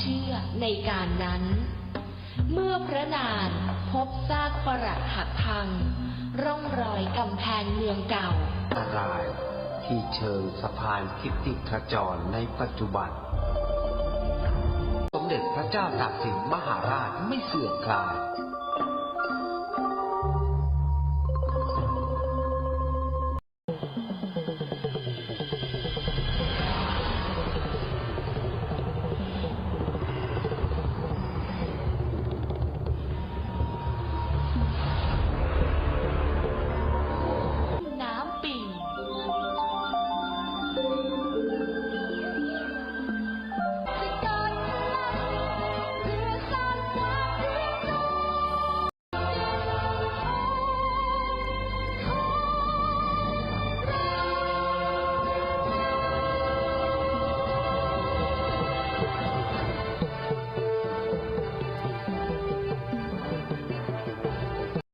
เชื่อในการนั้น เมื่อพระนานพบซากปรักหักพัง ร่องรอยกำแพงเมืองเก่าอารายที่เชิงสะพานคิตติขจรในปัจจุบัน สมเด็จพระเจ้าตากสินมหาราชไม่เสื่อมคลาย